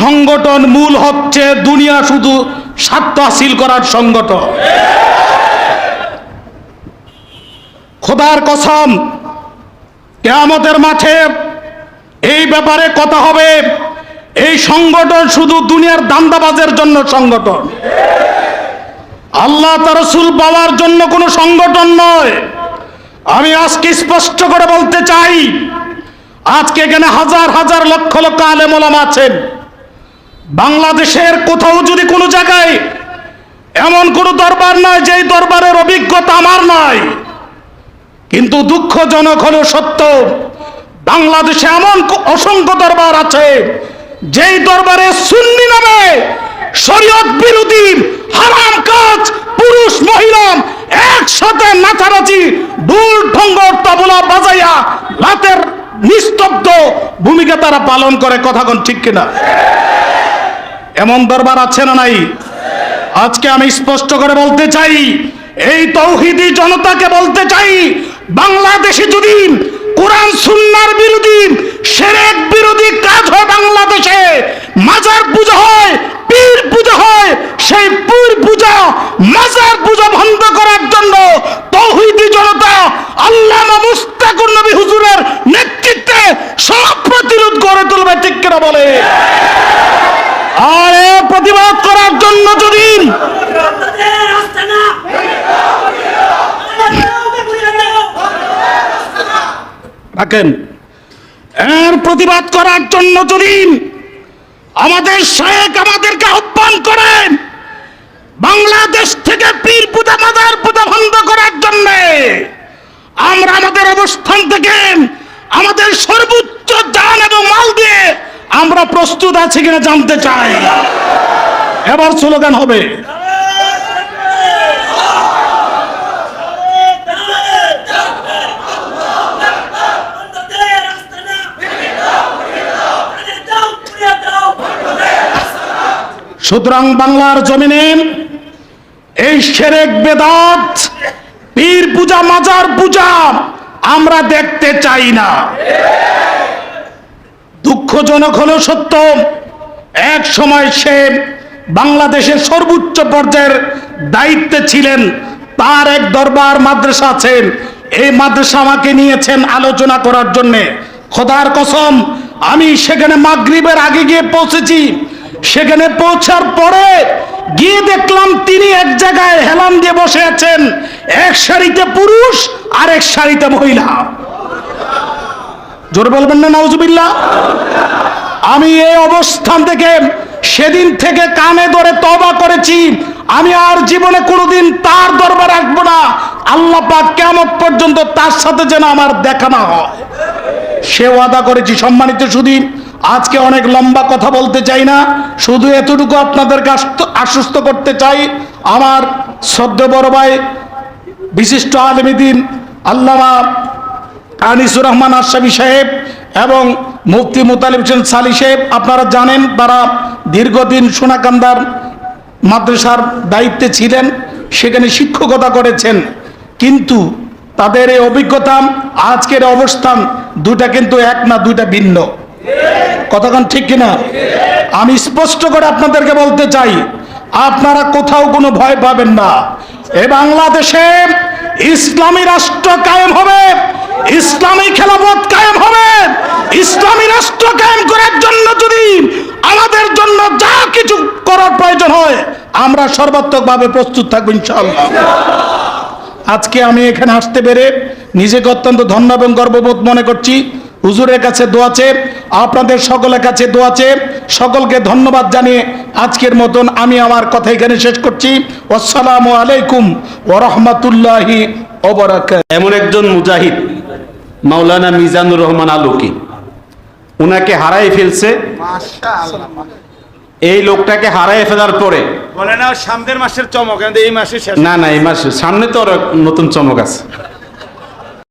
সংগঠন মূল হচ্ছে দুনিয়া শুধু স্বার্থ হাসিল করার সংগঠন। খোদার কসম, কেয়ামতের মাঠে এই ব্যাপারে কথা হবে, এই সংগঠন শুধু দুনিয়ার দান্দাবাজের জন্য সংগঠন। আল্লাহ তার রসুল পাওয়ার জন্য কোনো সংগঠন নয়। আমি আজকে স্পষ্ট করে বলতে চাই, আজকে এখানে হাজার হাজার লক্ষ লক্ষ আলেমলাম আছেন। বাংলাদেশের কোথাও যদি কোনো জায়গায় এমন কোনো দরবার নাই, যেই দরবারের অভিজ্ঞতা আমার নাই, কিন্তু দুঃখজনক হলেও সত্য, বাংলাদেশে এমন অসংখ্য দরবার আছে, যেই দরবারে সুন্নি নামে শরীয়ত বিরোধী হারাম কাজ, পুরুষ, মহিলা একসাথে নাচানাচি, ঢুল, ঢঙ্গর তবলা বাজাইয়া রাতের নিস্তব্ধ ভূমিকা তারা পালন করে, কথা কোন ঠিক কিনা? এমন দরবার আছে না নাই? আজকে আমি স্পষ্ট করে বলতে চাই, এই তৌহিদি জনতাকে বলতে চাই, বাংলাদেশে যদি কোরআন সুন্নার বিরোধী, সেরেক বিরোধী কাজ হয় বাংলাদেশে, মাজার পূজা হয়, পীর পূজা হয়, সেই পীর পূজা, মাজার পূজা বন্ধ করার জন্য তৌহিদি জনতা আল্লামা মুস্তাকুর নবী হুজুরের নেতৃত্বে সব প্রতিরোধ গড়ে তুলবে, ঠিক কিনা বলে? আর প্রতিবাদ করার জন্য যদি থাকেন, এর প্রতিবাদ করার জন্য যদি আমাদের শেখ আমাদেরকে আহ্বান করেন, বাংলাদেশ থেকে পীর পূজা মাজার পূজা বন্ধ করার জন্য, আমরা আমাদের অবস্থান থেকে আমাদের সর্বোচ্চ জান এবং মাল দিয়ে আমরা প্রস্তুত আছি কিনা জানতে চাই। এবার স্লোগান হবে। সুতরাং বাংলার জমিনে এই সেরেক বেদাত, পীর পূজা, মাজার পূজা আমরা দেখতে চাই না। দুঃখজনক হলেও সত্য, এক সময় সে বাংলাদেশের সর্বোচ্চ পর্যায়ের দায়িত্বে ছিলেন। তার এক দরবার মাদ্রাসা আছেন এই মাদ্রাসা আমাকে নিয়েছেন আলোচনা করার জন্যে। খোদার কসম, আমি সেখানে মাগরিবের আগে গিয়ে পৌঁছেছি। সেখানে পৌঁছার পরে গিয়ে দেখলাম তিনি এক জায়গায় হেলান দিয়ে বসে আছেন। এক সারিতে পুরুষ আর এক সারিতে মহিলা। জোর বলবেন না, নাউজুবিল্লাহ। আমি এই অবস্থান থেকে সেদিন থেকে কানে ধরে তবা করেছি। আমি আর জীবনে কোনোদিন তার দরবার আসব না। আল্লাহ পাক কেমন পর্যন্ত তার সাথে যেন আমার দেখা না হয়। সে ওয়াদা করেছি, সম্মানিত সুদিন আজকে অনেক লম্বা কথা বলতে চাই না। শুধু এতটুকু আপনাদেরকে আশ্বস্ত করতে চাই, আমার শ্রদ্ধ বড় ভাই, বিশিষ্ট আলমীদিন আল্লামা আনিসুর রহমান আশাবি সাহেব এবং মুফতি মুতালিব হোসেন সালি সাহেব, আপনারা জানেন তারা দীর্ঘদিন সোনাকান্দার মাদ্রাসার দায়িত্বে ছিলেন, সেখানে শিক্ষকতা করেছেন। কিন্তু তাদের এই অভিজ্ঞতা, আজকের অবস্থান দুটা কিন্তু এক না দুইটা ভিন্ন। কতক্ষণ ঠিক কিনা? আমি স্পষ্ট করে আপনাদেরকে বলতে চাই, আপনারা কোথাও কোনো ভয় পাবেন না। এ বাংলাদেশে ইসলামী রাষ্ট্র কায়েম হবে। ইসলামী খেলাফত কায়েম হবে। ইসলামী রাষ্ট্র কায়েম করার জন্য যদি আমাদের জন্য যা কিছু করার প্রয়োজন হয়, আমরা সর্বাত্মকভাবে প্রস্তুত থাকব ইনশাআল্লাহ। আজকে আমি এখানে আসতে পেরে নিজেকে অত্যন্ত ধন্য এবং গর্ববোধ মনে করছি। হুজুরের কাছে দোয়াছে আপনাদের সকলের কাছে দোয়াছে সকলকে ধন্যবাদ জানিয়ে আজকের মতন আমি আমার কথা এখানে শেষ করছি। আসসালামু আলাইকুম ও রহমতুল্লাহি এমন একজন মুজাহিদ মাওলানা মিজানুর রহমান আলুকি। উনাকে হারাই ফেলছে। এই লোকটাকে হারাই ফেলার পরে বলে না সামনের মাসের চমক এই মাসে শেষ। না না এই মাসে সামনে তো আর নতুন চমক আছে।